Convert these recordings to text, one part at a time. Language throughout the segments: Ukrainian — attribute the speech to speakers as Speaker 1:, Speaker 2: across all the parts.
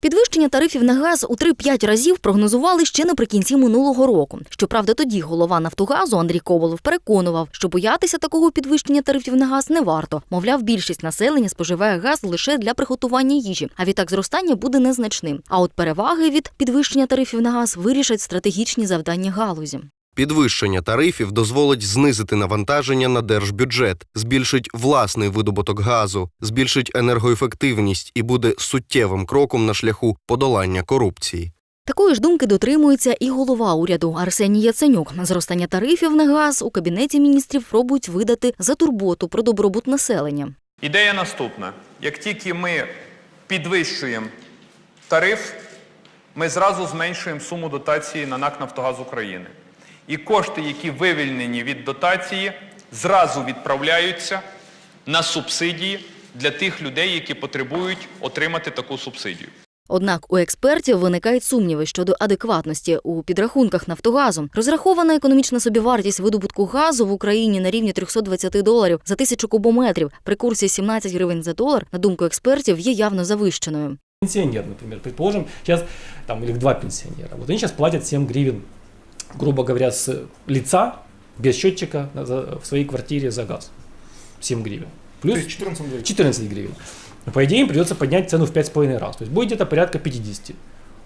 Speaker 1: Підвищення тарифів на газ у 3-5 разів прогнозували ще наприкінці минулого року. Щоправда, тоді голова Нафтогазу Андрій Ковалов переконував, що боятися такого підвищення тарифів на газ не варто. Мовляв, більшість населення споживає газ лише для приготування їжі, а відтак зростання буде незначним. А от переваги від підвищення тарифів на газ вирішать стратегічні завдання галузі.
Speaker 2: Підвищення тарифів дозволить знизити навантаження на держбюджет, збільшить власний видобуток газу, збільшить енергоефективність і буде суттєвим кроком на шляху подолання корупції.
Speaker 1: Такої ж думки дотримується і голова уряду Арсеній Яценюк. Зростання тарифів на газ у кабінеті міністрів пробують видати за турботу про добробут населення.
Speaker 3: Ідея наступна: як тільки ми підвищуємо тариф, ми зразу зменшуємо суму дотації на НАК «Нафтогаз України. І кошти, які вивільнені від дотації, зразу відправляються на субсидії для тих людей, які потребують отримати таку субсидію.
Speaker 1: Однак у експертів виникають сумніви щодо адекватності у підрахунках Нафтогазу. Розрахована економічна собівартість видобутку газу в Україні на рівні 320 доларів за тисячу кубометрів при курсі 17 гривень за долар, на думку експертів, є явно завищеною.
Speaker 4: Пенсионер, например, предположим, сейчас там или два пенсионера. Вот они сейчас платят 7 гривен, грубо говоря, с лица, без счетчика на- за- в своей квартире за газ. 7 гривен. Плюс
Speaker 5: 14 гривен.
Speaker 4: 14 гривен. По идее, им придется поднять цену в 5,5 раз. То есть будет где-то порядка 50.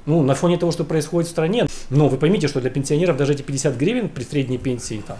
Speaker 4: Ну, на фоне того, что происходит в стране. Но вы поймите, что для пенсионеров даже эти 50 гривен при средней пенсии там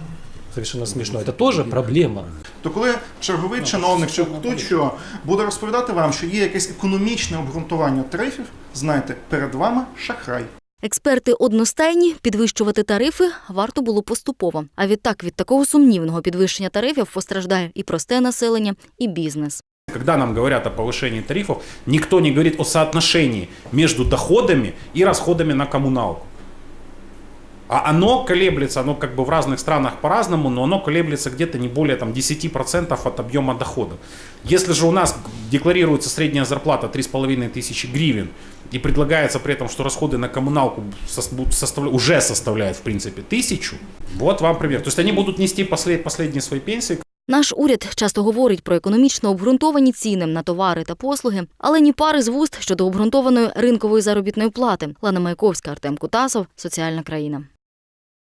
Speaker 4: совершенно смешно. Это тоже проблема.
Speaker 5: То коли черговий чиновник чи хто що буде розповідати вам, що є якесь економічне обґрунтування тарифів, знайте, перед вами шахрай.
Speaker 1: Експерти одностайні підвищувати тарифи варто було поступово. А відтак від такого сумнівного підвищення тарифів постраждає і просте населення, і бізнес.
Speaker 6: Когда нам говорят о повышении тарифов, никто не говорит о соотношении между доходами и расходами на коммуналку. А оно колеблется, оно как бы в разных странах по-разному, но оно колеблется где-то не более там, 10% от объема дохода. Если же у нас декларируется средняя зарплата 3,5 тысячи гривен и предлагается при этом, что расходы на коммуналку сос- будут составля- уже составляют в принципе тысячу, вот вам пример. То есть они будут нести послед- последние свои пенсии,
Speaker 1: Наш уряд часто говорить про економічно обґрунтовані ціни на товари та послуги, але ні пари з вуст щодо обґрунтованої ринкової заробітної плати. Лана Маяковська, Артем Кутасов, соціальна країна.